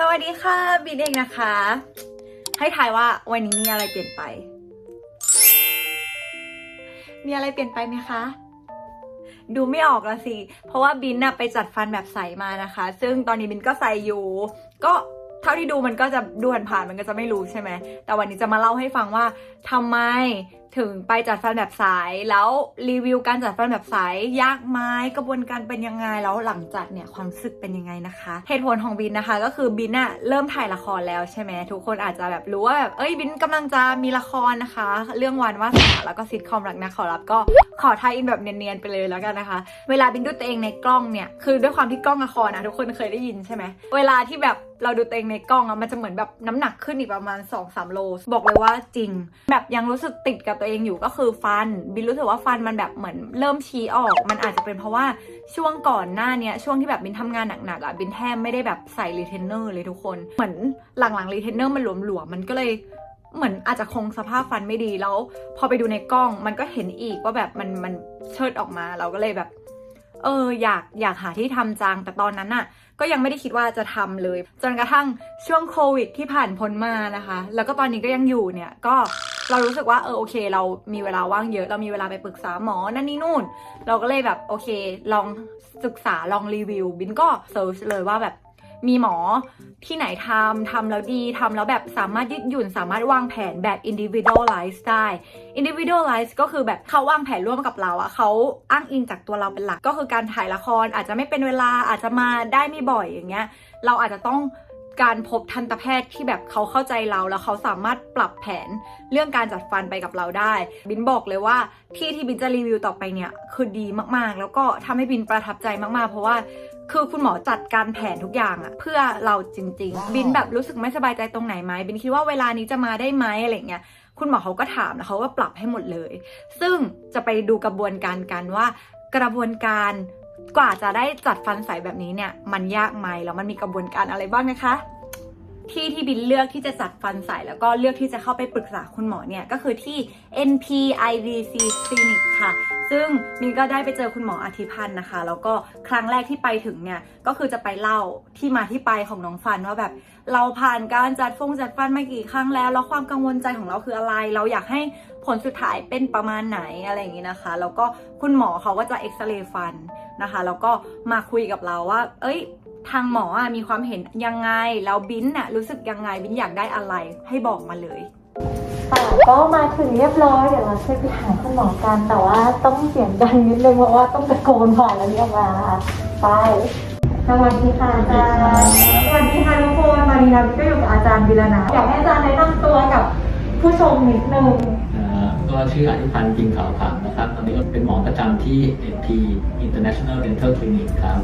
สวัสดีค่ะบินเองนะคะ ให้ทายว่าวันนี้มีอะไรเปลี่ยนไป มีอะไรเปลี่ยนไปไหมคะ ดูไม่ออกละสิ เพราะว่าบินน่ะไปจัดฟันแบบใสมานะคะ ซึ่งตอนนี้บินก็ใส่อยู่ ก็ ท่าที่ดูมันก็จะดูผ่านๆมันก็จะไม่รู้ใช่ไหม แต่วันนี้จะมาเล่าให้ฟังว่าทำไมถึงไปจัดฟันแบบใสแล้วรีวิวการจัดฟันแบบใสยยากไหมกระบวนการเป็นยังไง แล้วหลังจากเนี่ยความรู้สึกเป็นยังไงนะคะ เหตุผลของบินนะคะ ก็คือบินอะเริ่มถ่ายละครแล้วใช่ไหมทุกคนอาจจะแบบรู้ว่าแบบเอ้ยบินกำลังจะมีละครนะคะ เรื่องวันวาสาแล้วก็ซิทคอมรักนะขอรับก็ขอทายอินแบบเนียนๆไปเลยแล้วกันนะคะ เวลาบินดูตัวเองในกล้องเนี่ยคือด้วยความที่กล้องละครนะทุกคนเคยได้ยินใช่ไหมเวลาที่แบบ เราดูตัวเองในกล้องอะมันจะเหมือนแบบน้ำหนักขึ้นอีกประมาณ 2-3 โล บอกเลยว่าจริง แบบยังรู้สึกติดกับตัวเองอยู่ก็คือฟัน บินรู้สึกว่าฟันมันแบบเหมือนเริ่มชี้ออก มันอาจจะเป็นเพราะว่าช่วงก่อนหน้าเนี้ยช่วงที่แบบบินทำงานหนักๆอะบินแทบไม่ได้แบบใส่รีเทนเนอร์เลยทุกคน เหมือนหลังๆรีเทนเนอร์มันหลวมๆมันก็เลยเหมือนอาจจะคงสภาพฟันไม่ดีแล้ว พอไปดูในกล้องมันก็เห็นอีกว่าแบบมันมันเชิดออกมาเราก็เลยแบบ เอออยากอยากหาที่ทำจังแต่ตอนนั้นน่ะก็ยังไม่ได้คิดว่าจะทำเลย จนกระทั่งช่วงโควิดที่ผ่านพ้นมานะคะ แล้วก็ตอนนี้ก็ยังอยู่เนี่ยก็เรารู้สึกว่าเออโอเค เรามีเวลาว่างเยอะเรามีเวลาไปปรึกษาหมอนั่นนี่นู่น เราก็เลยแบบโอเค ลองศึกษาลองรีวิว บินก็เซิร์ชเลยว่าแบบ มีหมอที่ไหนทำทำแล้วดีทำแล้วแบบสามารถยืดหยุ่น สามารถวางแผนแบบ individualize ได้ individualize ก็คือแบบเขาวางแผนร่วมกับเราอะเขาอ้างอิงจากตัวเราเป็นหลักก็คือการถ่ายละครอาจจะไม่เป็นเวลาอาจจะมาได้ไม่บ่อยอย่างเงี้ย เราอาจจะต้องการพบทันตแพทย์ที่แบบเขาเข้าใจเราแล้วเขาสามารถปรับแผนเรื่องการจัดฟันไปกับเราได้ บินบอกเลยว่าที่ที่บินจะรีวิวต่อไปเนี่ยคือดีมากๆ แล้วก็ทำให้บินประทับใจมากๆ เพราะว่า คือคุณหมอจัดการแผนทุกอย่างอะเพื่อเราจริง ๆ บินแบบรู้สึกไม่สบายใจตรงไหนไหมบินคิดว่าเวลานี้จะมาได้ไหมอะไรเงี้ยคุณหมอเขาก็ถามแล้วเขาก็ปรับให้หมดเลย ซึ่งจะไปดูกระบวนการกันว่ากระบวนการกว่าจะได้จัดฟันใสแบบนี้เนี่ย มันยากไหมแล้วมันมีกระบวนการอะไรบ้างนะคะ ที่ที่บินเลือกที่จะจัดฟันใสแล้วก็เลือกที่จะเข้าไปปรึกษาคุณหมอเนี่ยก็คือที่ NPIVC Clinic ค่ะ ซึ่งมินก็ได้ไปเจอคุณหมออาทิพันธ์นะคะ แล้วก็ครั้งแรกที่ไปถึงเนี่ย ก็คือจะไปเล่าที่มาที่ไปของน้องฟันว่าแบบเราผ่านการจัดฟงจัดฟันมากี่ครั้งแล้ว แล้วความกังวลใจของเราคืออะไร เราอยากให้ผลสุดท้ายเป็นประมาณไหนอะไรอย่างนี้นะคะ แล้วก็คุณหมอเขาก็จะเอ็กซเรย์ฟันนะคะ แล้วก็มาคุยกับเราว่า เอ้ย ทางหมอมีความเห็นยังไง แล้วบินน่ะรู้สึกยังไง บินอยากได้อะไรให้บอกมาเลย ค่ะก็มาถึงเรียบร้อยเดี๋ยวเราช่วยไปหาคุณหมอกันแต่ว่าต้องเสียงดังนิดนึงเพราะว่าต้องตะโกนผ่านแล้วเนี่ยมาไปสวัสดีค่ะอาจารย์สวัสดีค่ะทุกคนมารีนาก็อยู่กับอาจารย์บิรนาอยากให้อาจารย์แนะนำตัวกับผู้ชมนิดนึง ก็ชื่ออธิพันธ์กิงขาวขาวนะครับตอนนี้ก็เป็นหมอประจำที่ NP International Dental Clinic ครับ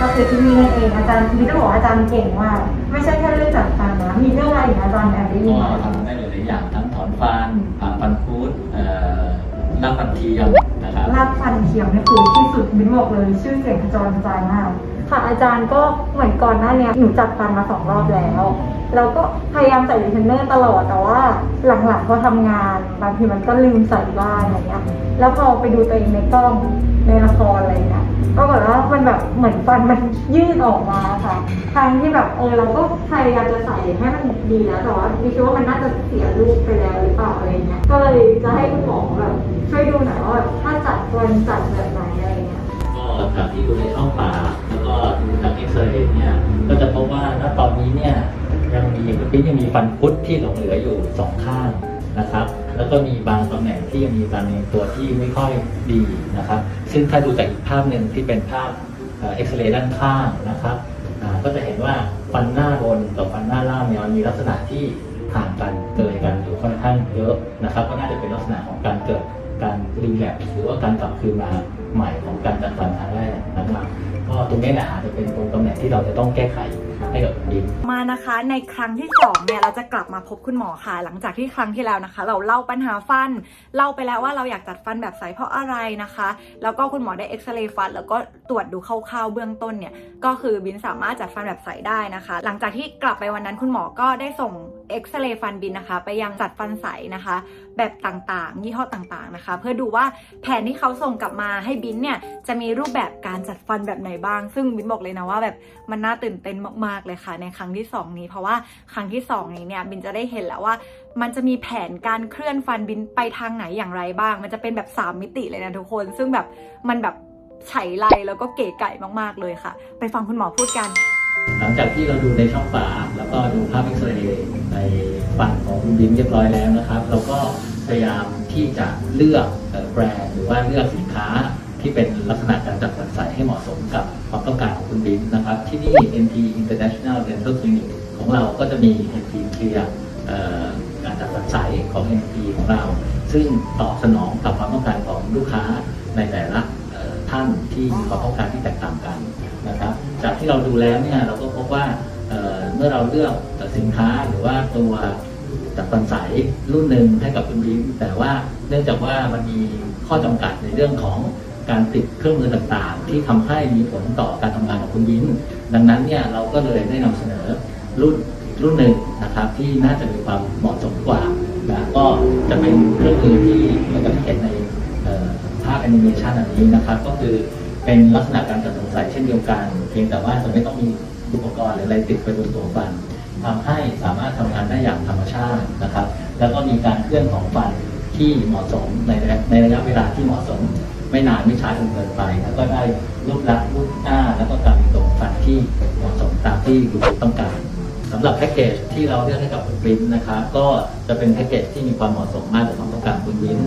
ก็คือที่นี่นั่นเองอาจารย์บิรบอกว่าอาจารย์เก่งมากไม่ใช่แค่เรื่องจัดฟันนะมีเรื่องอะไรอีกอาจารย์แอบได้ยินก็มาทำได้หลายๆอย่างทั้งถอนฟันผ่าฟันคุดเอ่อลากฟันเทียมนะครับลาดฟันเทียมเนี่ยคือที่สุดบินบอกเลย ชื่อเสียงกระจรกระจายมาก ค่ะอาจารย์ก็เหมือนก่อนหน้าเนี้ยหนูจัดฟันมาสองรอบแล้วเราก็พยายามใส่รีเทนเนอร์ตลอดแต่ว่าหลังๆพอทำงานบางทีมันก็ลืมใส่บ้างอะไรเงี้ยแล้วพอไปดูตัวเองในกล้องในละครอะไรเงี้ยก็แบบว่ามันแบบเหมือนฟันมันยืดออกมาค่ะทางที่แบบเออเราก็พยายามจะใส่ให้มันดีแล้วแต่ว่าดิคิดว่ามันน่าจะเสียรูปไปแล้วหรือเปล่าอะไรเงี้ยก็เลยจะให้คุณหมอแบบช่วยดูหน่อยว่าถ้าจัดฟันจัดแบบไหนอะไรเงี้ยก็จากที่ดูในช่องปาก แล้วก็ดูจากเอ็กซเรย์เนี่ยก็จะพบว่าณตอนนี้เนี่ยยังมีคุณปิ๊กยังมีฟันคุดที่หลงเหลืออยู่สองข้างนะครับ แล้วก็มีบางตำแหน่งที่ยังมีการเรียงตัวที่ไม่ค่อยดีนะครับ ซึ่งถ้าดูจากอีกภาพหนึ่งที่เป็นภาพเอ็กซเรย์ด้านข้างนะครับก็จะเห็นว่าฟันหน้าบนกับฟันหน้าล่างเนี่ยมันมีลักษณะที่ห่างกันเกินกันอยู่ค่อนข้างเยอะนะครับ ก็น่าจะเป็นลักษณะของการเกิดการรีแลปหรือว่าการกลับคืนมา ใหม่ของการจัดฟันครั้งแรกนะครับก็ตรงนี้แหละอาจจะเป็นตรงตำแหน่งที่เราจะต้องแก้ไขให้กับบินมานะคะในครั้งที่สองเนี่ยเราจะกลับมาพบคุณหมอค่ะ หลังจากที่ครั้งที่แล้วนะคะ เราเล่าปัญหาฟัน เล่าไปแล้วว่าเราอยากจัดฟันแบบใสเพราะอะไรนะคะ แล้วก็คุณหมอได้เอ็กซเรย์ฟัน แล้วก็ ตรวจดูคร่าวๆเบื้องต้นเนี่ยก็คือบินสามารถจัดฟันแบบใสได้นะคะ หลังจากที่กลับไปวันนั้นคุณหมอก็ได้ส่งเอ็กซเรย์ฟันบินนะคะ ไปยังจัดฟันใสนะคะ แบบต่างๆ ยี่ห้อต่างๆนะคะ เพื่อดูว่าแผนที่เขาส่งกลับมาให้บินเนี่ยจะมีรูปแบบการจัดฟันแบบไหนบ้าง ซึ่งบินบอกเลยนะว่าแบบมันน่าตื่นเต้นมากๆเลยค่ะ ในครั้งที่สองนี้ เพราะว่าครั้งที่สองนี้เนี่ยบินจะได้เห็นแล้วว่า มันจะมีแผนการเคลื่อนฟันบินไปทางไหนอย่างไรบ้าง มันจะเป็นแบบ 3 มิติเลยนะทุกคน ซึ่งแบบมันแบบ ไฉไลแล้วก็เก๋ไก่มาก ๆ เลยค่ะ ไปฟังคุณหมอพูดกัน หลังจากที่เราดูในช่องปากแล้วก็ดูภาพเอ็กซเรย์ในฟันของคุณบิมเรียบร้อยแล้วนะครับ เราก็พยายามที่จะเลือกแบรนด์หรือว่าเลือกสินค้าที่เป็นลักษณะการจัดฟันใสให้เหมาะสมกับความต้องการของคุณบิมนะครับ ที่นี่ NT International Dental Clinic ของเราก็จะมี NT Clear เอ่อการจัดฟันใสของ NT ของเรา ซึ่งตอบสนองกับความต้องการของลูกค้าในแต่ละ ที่มีความต้องการที่แตกต่างกันนะครับ จากที่เราดูแล้วเนี่ยเราก็พบว่าเเมื่อเราเลือกสินค้าหรือว่าตัวจัดฟันใสรุ่นหนึ่งให้กับคุณยิ้มแต่ว่าเนื่องจากว่ามันมีข้อจำกัดในเรื่องของการติดเครื่องมือต่างๆ ที่ทำให้มีผลต่อการทำงานของคุณยิ้มดังนั้นเนี่ยเราก็เลยได้นำเสนอรุ่นรุ่นหนึ่งนะครับที่น่าจะมีความเหมาะสมกว่านะก็จะเป็นเครื่องมือที่เราจะเห็นในภาพแอนิเมชันอันนี้นะครับ ก็คือ เป็นลักษณะการจัดสงสัยเช่นเดียวกัน เพียงแต่ว่าจะไม่ต้องมีอุปกรณ์หรืออะไรติดไปบนตัวฟันทำให้สามารถทำงานได้อย่างธรรมชาตินะครับ แล้วก็มีการเคลื่อนของฟันที่เหมาะสมในในระยะเวลาที่เหมาะสม ไม่นานไม่ช้าจนเกินไป แล้วก็ได้รูปลักษณ์รูปหน้า แล้วก็การมีตรงฟันที่เหมาะสมตามที่คุณต้องการสำหรับแพ็กเกจที่เราเลือกให้กับคุณปริ้นนะครับก็จะเป็นแพ็กเกจที่มีความเหมาะสมมากกับความต้องการคุณปริ้น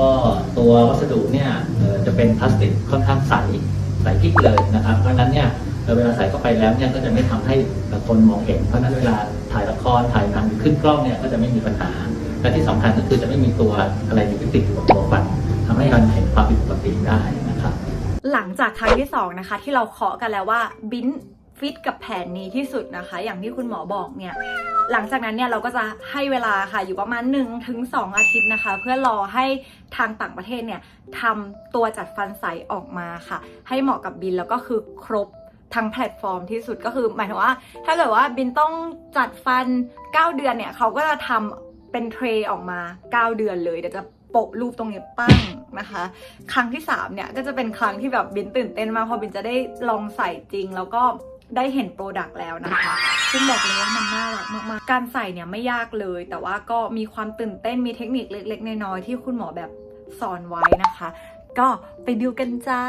ก็ตัววัสดุเนี่ยจะเป็นพลาสติกค่อนข้างใสใสกิ๊กเลยนะครับ เพราะฉะนั้นเนี่ยเวลาใส่เข้าไปแล้วเนี่ยก็จะไม่ทำให้คนมองเห็น เพราะฉะนั้นเวลาถ่ายละครถ่ายหนังขึ้นกล้องเนี่ยก็จะไม่มีปัญหา และที่สำคัญก็คือจะไม่มีตัวอะไรที่ติดอยู่กับตัวฟันทำให้เรเห็นความผิดปกติได้นะครับ หลังจากครั้งที่สองนะคะที่เราเคาะกันแล้วว่าบิน ฟิตกับแผนนี้ที่สุดนะคะ อย่างที่คุณหมอบอกเนี่ย หลังจากนั้นเนี่ยเราก็จะให้เวลาค่ะอยู่ประมาณ1ถึง2อาทิตย์นะคะ เพื่อรอให้ทางต่างประเทศเนี่ยทำตัวจัดฟันใสออกมาค่ะ ให้เหมาะกับบินแล้วก็คือครบทั้งแพลตฟอร์มที่สุดก็คือหมายถึงว่า ถ้าเกิดว่าบินต้องจัดฟัน 9 เดือนเนี่ยเขาก็จะทำเป็นเทรย์ออกมา 9 เดือนเลยเดี๋ยวจะโปะรูปตรงนี้ปั้งนะคะ ครั้งที่3เนี่ยก็จะเป็นครั้งที่แบบบินตื่นเต้นมากเพราะบินจะได้ลองใส่จริงแล้วก็ ได้เห็นโปรดักต์แล้วนะคะซึ่งบอกเลยว่ามันน่ารักมากๆ การใส่เนี่ยไม่ยากเลย แต่ว่าก็มีความตื่นเต้นมีเทคนิคเล็ก ๆ น้อยๆที่คุณหมอแบบสอนไว้นะคะ ก็ไปดูกันจ้า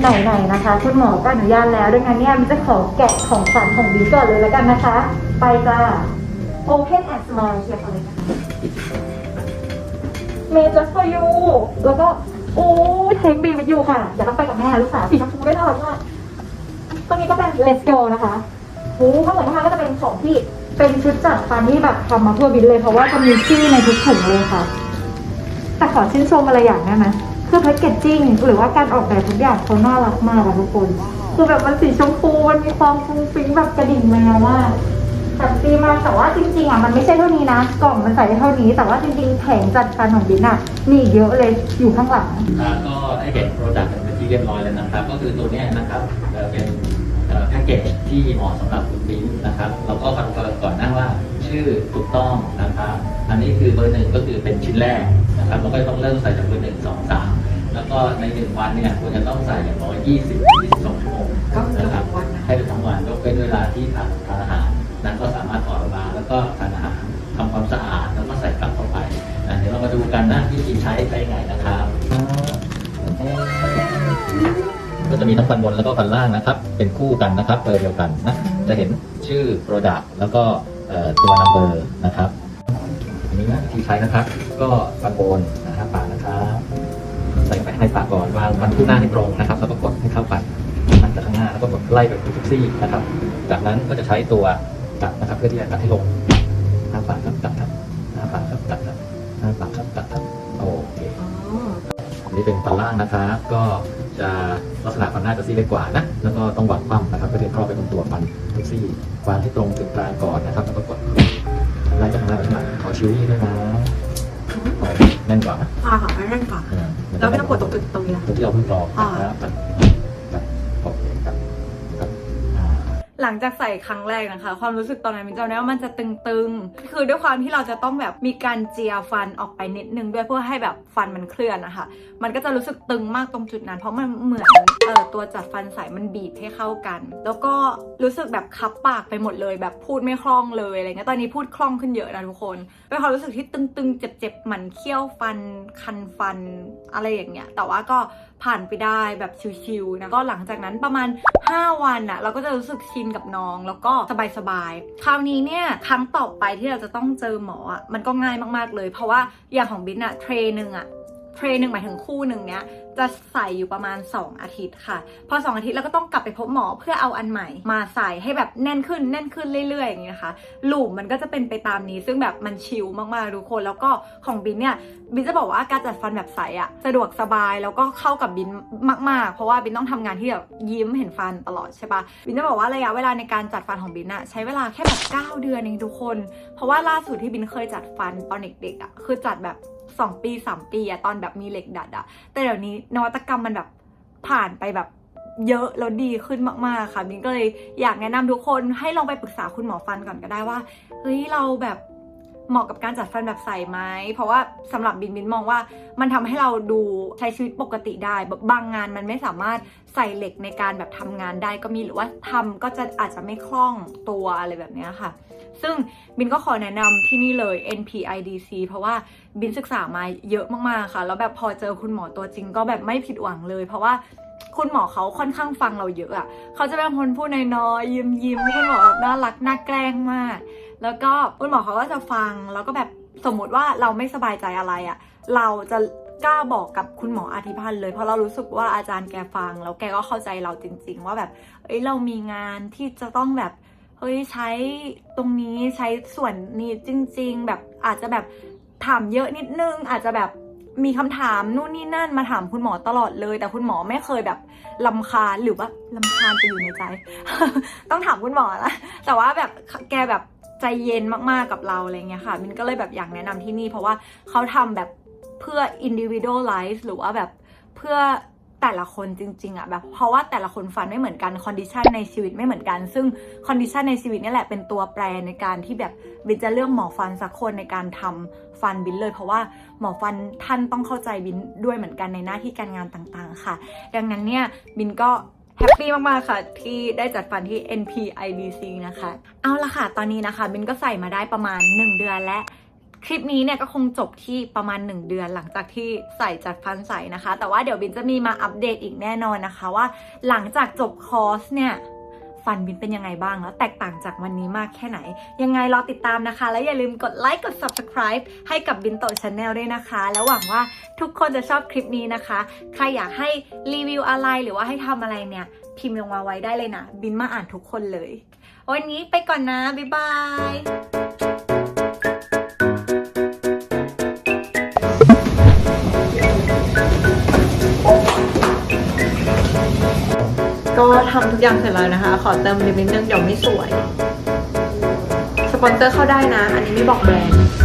ไหนๆนะคะ คุณหมอก็อนุญาตแล้วดังนั้นเนี่ยมันจะขอแกะของขวัญของบิ๊กก่อนเลยแล้วกันนะคะ ไปจ้า Open and Small เชียร์เลยนะคะ Made just for you แล้วก็โอ้เทคบีมาอยู่ค่ะเดี๋ยวต้องไปกับแม่ลูกสาวสีชมพูได้วยน่ารักมาก ตรงนี้ก็เป็น Let's go นะคะโอ้ข้างหลังนะคะก็จะเป็นของที่เป็นชุดจัดฟันที่แบบทำมาเพื่อบินเลยเพราะว่าจะมีชื่อในทุกถุงเลยค่ะ แต่ขอชื่นชมอะไรอย่างได้ไหมคือแพคเกจจิ้งหรือว่าการออกแบบทุกอย่างเขาน่ารักมากอะทุกคน คือแบบมันสีชมพูมันมีความฟุ้งฟิ้งแบบกระดิ่งแมวมากแฮปปี้มากแต่ว่าจริงๆอะมันไม่ใช่เท่านี้นะ กล่องมันใส่ได้เท่านี้ แต่ว่าจริงๆแผงจัดฟันของบินอะมีเยอะเลยอยู่ข้างหลังครับก็ได้เห็นโปรดักต์กัน เป็นที่เรียบร้อยแล้วนะครับ ก็คือตัวเนี้ยนะครับเอ่อเป็นเอ่อแพ็กเกจที่เหมาะสำหรับคุณบิ้นนะครับ เราก็คอนเฟิร์มก่อนหน้าว่าชื่อถูกต้องนะครับ อันนี้คือเบอร์หนึ่งก็คือเป็นชิ้นแรกนะครับเราก็ต้องเริ่มใส่จากเบอร์หนึ่งสองสามแล้วก็ในหนึ่งวันเนี่ยควรจะต้องใส่อย่างน้อยยี่สิบยี่สิบสองชั่วโมงนะครับให้เป็นทั้งวันยกเว้นเวลาที่ทานทานอาหารนั้นก็สามารถถอดออกมาแล้วก็ทานอาหารทำความสะอาดแล้วก็ใส่กลับเข้าไปนะเดี๋ยวเรามาดูกันนะวิธีใช้ใช้ยังไงนะครับ ก็จะมีทั้งฟันบนแล้วก็ฟันล่างนะครับ เป็นคู่กันนะครับเบอร์เดียวกันนะ จะเห็นชื่อ Product แล้วก็ตัว number นะครับอันนี้นะที่ใช้นะครับ ก็ฟันบนนะครับปากนะครับใส่ไปให้ปากก่อนวางฟันคู่หน้าให้ตรงนะครับ แล้วก็กดให้เข้าปากนั่งจากข้างหน้าแล้วก็กดไล่ไปทุกซี่นะครับ จากนั้นก็จะใช้ตัวตัดนะครับ เพื่อที่จะตัดให้ลงหน้าปากครับตัดครับหน้าปากครับตัดครับหน้าปากครับตัดครับโอเคอันนี้เป็นฟันล่างนะครับ ก็จะ ลักษณะฟันหน้าจะซี่เล็กกว่านะแล้วก็ต้องวางคว่ำนะครับเพื่อที่จะครอบไปบนตัวฟันทุกซี่วางให้ตรงถึงกลางก่อนนะครับแล้วก็กดไล่จากข้างหน้าไปข้างหลังขอชิวนี่ด้วยนะขอแน่นกว่านะอ่าค่ะไม่แน่นกว่าอ่าเราไม่ต้องกดตรงจุดตรงนี้นะตรงที่เราเพิ่งกรองนะครับ หลังจากใส่ครั้งแรกนะคะ ความรู้สึกตอนนั้นมินจำได้ว่ามันจะตึงๆ คือด้วยความที่เราจะต้องแบบมีการเจียฟันออกไปนิดนึงด้วยเพื่อให้แบบฟันมันเคลื่อนนะคะ มันก็จะรู้สึกตึงมากตรงจุดนั้น เพราะมันเหมือนเอ่อตัวจัดฟันใสมันบีบให้เข้ากัน แล้วก็รู้สึกแบบคับปากไปหมดเลย แบบพูดไม่คล่องเลยอะไรเงี้ยตอนนี้พูดคล่องขึ้นเยอะนะทุกคนเป็นความรู้สึกที่ตึงๆเจ็บๆหมันเคี้ยวฟันคันฟันอะไรอย่างเงี้ยแต่ว่าก็ ผ่านไปได้แบบชิวๆนะก็หลังจากนั้นประมาณ 5 วันอะเราก็จะรู้สึกชินกับน้อง แล้วก็สบายๆคราวนี้เนี่ยครั้งต่อไปที่เราจะต้องเจอหมออะมันก็ง่ายมากๆเลย เพราะว่าอย่างของบินอะเทรนหนึ่งอะ เทรนหนึ่งหมายถึงคู่หนึ่งเนี้ยจะใส่อยู่ประมาณ 2 อาทิตย์ค่ะ พอ 2 อาทิตย์แล้วก็ต้องกลับไปพบหมอเพื่อเอาอันใหม่ มาใส่ให้แบบแน่นขึ้นแน่นขึ้นเรื่อยๆอย่างนี้นะคะหลูปมันก็จะเป็นไปตามนี้ ซึ่งแบบมันชิลมากๆทุกคน แล้วก็ของบินเนี่ยบินจะบอกว่าการจัดฟันแบบใสอะสะดวกสบายแล้วก็เข้ากับบินมากๆ เพราะว่าบินต้องทำงานที่แบบยิ้มเห็นฟันตลอดใช่ปะบินจะบอกว่าระยะเวลาในการจัดฟันของบินอะใช้เวลาแค่แบบ9เดือนเองทุกคน เพราะว่าล่าสุดที่บินเคยจัดฟันตอนเด็กๆอะคือจัดแบบ2 ปี 3 ปีอะตอนแบบมีเหล็กดัดอะแต่เดี๋ยวนี้นวัตกรรมมันแบบผ่านไปแบบเยอะแล้วดีขึ้นมากๆค่ะมินก็เลยอยากแนะนำทุกคนให้ลองไปปรึกษาคุณหมอฟันก่อนก็ได้ว่าเฮ้ยเราแบบ เหมาะกับการจัดฟันแบบใสไหม เพราะว่าสำหรับบินบินมองว่ามันทำให้เราดูใช้ชีวิตปกติได้แบบบางงานมันไม่สามารถใส่เหล็กในการแบบทำงานได้ก็มีหรือว่าทำก็จะอาจจะไม่คล่องตัวอะไรแบบนี้ค่ะ ซึ่งบินก็ขอแนะนำที่นี่เลย NPIDC เพราะว่าบินศึกษามาเยอะมากๆค่ะ แล้วแบบพอเจอคุณหมอตัวจริงก็แบบไม่ผิดหวังเลย เพราะว่าคุณหมอเขาค่อนข้างฟังเราเยอะอะ่ะเขาจะเป็นคนพูดน้อยๆยิ้มยิ้มๆคุณหมอน่ารักน่าแกล้งมาก แล้วก็คุณหมอเขาก็จะฟัง แล้วก็แบบสมมติว่าเราไม่สบายใจอะไรอะ่ะ เราจะกล้าบอกกับคุณหมออธิพันธ์เลยเพราะเรารู้สึกว่าอาจารย์แกฟัง แล้วแกก็เข้าใจเราจริง ๆ ว่าแบบเอ้ยเรามีงานที่จะต้องแบบเฮ้ยใช้ตรงนี้ใช้ส่วนนี้จริง ๆ แบบอาจจะแบบถามเยอะนิดนึง อาจจะแบบมีคำถามนู่นนี่นั่นมาถามคุณหมอตลอดเลย แต่คุณหมอไม่เคยแบบลำคาญหรือว่าลำคาญจะอยู่ในใจ ต้องถามคุณหมอนะแต่ว่าแบบแกแบบ ใจเย็นมากๆกับเราอะไรเงี้ยค่ะมินก็เลยแบบอยากแนะนำที่นี่ เพราะว่าเขาทำแบบเพื่อ individualize หรือว่าแบบเพื่อแต่ละคนจริงๆอะแบบเพราะว่าแต่ละคนฟันไม่เหมือนกันคอนดิชันในชีวิตไม่เหมือนกัน ซึ่งคอนดิชันในชีวิตนี่แหละเป็นตัวแปรในการที่แบบบินจะเลือกหมอฟันสักคนในการทำฟันบินเลย เพราะว่าหมอฟันท่านต้องเข้าใจบินด้วยเหมือนกันในหน้าที่การงานต่างๆ ค่ะ ดังนั้นเนี่ยบินก็ แฮปปี้มาก ๆ ค่ะ ที่ได้จัดฟันที่ NPIBC นะคะ เอาละค่ะ ตอนนี้นะคะบินก็ใส่มาได้ประมาณ 1 เดือนและคลิปนี้เนี่ยก็คงจบที่ประมาณ 1 เดือนหลังจากที่ใส่จัดฟันใส่นะคะ แต่ว่าเดี๋ยวบินจะมีมาอัปเดตอีกแน่นอนนะคะว่า หลังจากจบคอร์สเนี่ย ฟันบินเป็นยังไงบ้างแล้วแตกต่างจากวันนี้มากแค่ไหน ยังไงรอติดตามนะคะ แล้วอย่าลืมกดไลค์กด subscribe ให้กับบินโตชาแนลด้วยนะคะ แล้วหวังว่าทุกคนจะชอบคลิปนี้นะคะ ใครอยากให้รีวิวอะไรหรือว่าให้ทำอะไรเนี่ยพิมพ์ลงมาไว้ได้เลยนะ บินมาอ่านทุกคนเลย วันนี้ไปก่อนนะ บ๊ายบาย ก็ทำทุกอย่างเสร็จแล้วนะคะ ขอเติมลิปนิดนึงเดี๋ยวไม่สวย สปอนเซอร์เข้าได้นะ อันนี้ไม่บอกแบรนด์